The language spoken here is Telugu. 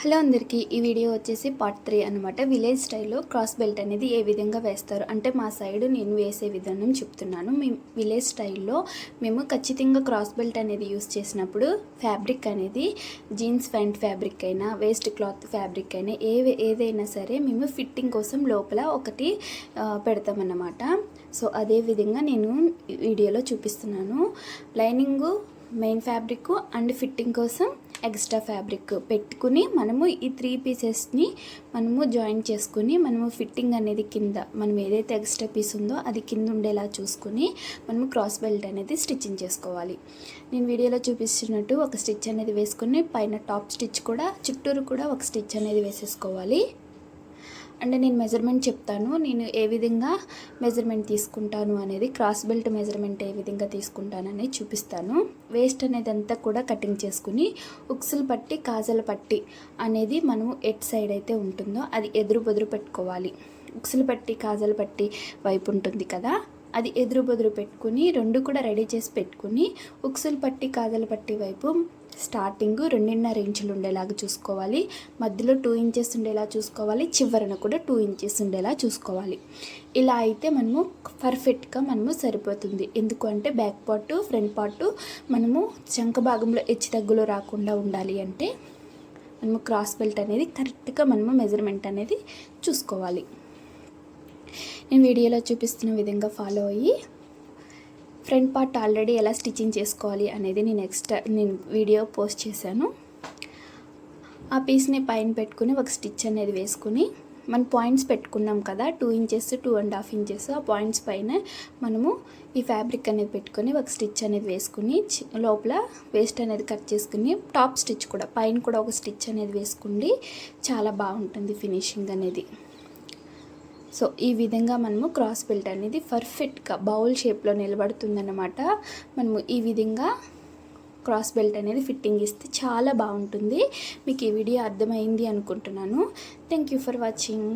హలో అందరికీ ఈ వీడియో వచ్చేసి పార్ట్ త్రీ అనమాట విలేజ్ స్టైల్లో క్రాస్ బెల్ట్ అనేది ఏ విధంగా వేస్తారు? అంటే మా సైడ్ నేను వేసే విధానం చెప్తున్నాను. మేము విలేజ్ స్టైల్లో మేము ఖచ్చితంగా క్రాస్ బెల్ట్ అనేది యూస్ చేసినప్పుడు ఫ్యాబ్రిక్ అనేది జీన్స్ ప్యాంట్ ఫ్యాబ్రిక్ అయినా వేస్ట్ క్లాత్ ఫ్యాబ్రిక్ అయినా ఏ ఏదైనా సరే మేము ఫిట్టింగ్ కోసం లోపల ఒకటి పెడతామన్నమాట. సో అదే విధంగా నేను వీడియోలో చూపిస్తున్నాను. Lining main fabric and fitting కోసం ఎక్స్ట్రా ఫ్యాబ్రిక్ పెట్టుకుని మనము ఈ త్రీ పీసెస్ని మనము జాయిన్ చేసుకుని మనము ఫిట్టింగ్ అనేది కింద మనం ఏదైతే ఎక్స్ట్రా పీస్ ఉందో అది కింద ఉండేలా చూసుకుని మనము క్రాస్ బెల్ట్ అనేది స్టిచ్చింగ్ చేసుకోవాలి. నేను వీడియోలో చూపిస్తున్నట్టు ఒక స్టిచ్ అనేది వేసుకుని పైన టాప్ స్టిచ్ కూడా చుట్టూరు కూడా ఒక స్టిచ్ అనేది వేసేసుకోవాలి. అంటే నేను మెజర్మెంట్ చెప్తాను. నేను ఏ విధంగా మెజర్మెంట్ తీసుకుంటాను అనేది క్రాస్ బెల్ట్ మెజర్మెంట్ ఏ విధంగా తీసుకుంటాను అనేది చూపిస్తాను. వేస్ట్ అనేది అంతా కూడా కటింగ్ చేసుకుని ఉక్సులు పట్టి కాజల పట్టి అనేది మనము ఎట్ సైడ్ అయితే ఉంటుందో అది ఎదురు బెదురు పెట్టుకోవాలి. ఉక్సులు పట్టి కాజల పట్టి వైపు ఉంటుంది కదా అది ఎదురు బెదురు పెట్టుకుని రెండు కూడా రెడీ చేసి పెట్టుకుని ఉక్సులు పట్టి కాజల పట్టి వైపు స్టార్టింగ్ రెండున్నర ఇంచులు ఉండేలాగా చూసుకోవాలి. మధ్యలో టూ ఇంచెస్ ఉండేలా చూసుకోవాలి. చివరన కూడా టూ ఇంచెస్ ఉండేలా చూసుకోవాలి. ఇలా అయితే మనము పర్ఫెక్ట్గా మనము సరిపోతుంది. ఎందుకు అంటే బ్యాక్ పార్ట్ ఫ్రంట్ పార్ట్ మనము చంక భాగంలో హెచ్చు తగ్గులు రాకుండా ఉండాలి అంటే మనము క్రాస్ బెల్ట్ అనేది కరెక్ట్గా మనము మెజర్మెంట్ అనేది చూసుకోవాలి. నేను వీడియోలో చూపిస్తున్న విధంగా ఫాలో అయ్యి ఫ్రంట్ పార్ట్ ఆల్రెడీ ఎలా స్టిచ్చింగ్ చేసుకోవాలి అనేది నేను ఎక్స్ట్రా నేను వీడియో పోస్ట్ చేశాను. ఆ పీస్ని పైన పెట్టుకుని ఒక స్టిచ్ అనేది వేసుకుని మన పాయింట్స్ పెట్టుకున్నాం కదా two inches two and half inches ఆ పాయింట్స్ పైన మనము ఈ ఫ్యాబ్రిక్ అనేది పెట్టుకొని ఒక స్టిచ్ అనేది వేసుకుని లోపల వేస్ట్ అనేది కట్ చేసుకుని టాప్ స్టిచ్ కూడా పైన కూడా ఒక స్టిచ్ అనేది వేసుకుండి చాలా బాగుంటుంది ఫినిషింగ్ అనేది. సో ఈ విధంగా మనము క్రాస్ బెల్ట్ అనేది పర్ఫెక్ట్గా బౌల్ షేప్లో నిలబడుతుందన్నమాట. మనము ఈ విధంగా క్రాస్ బెల్ట్ అనేది ఫిట్టింగ్ ఇస్తే చాలా బాగుంటుంది. మీకు ఈ వీడియో అర్థమైంది అనుకుంటున్నాను. Thank you for watching.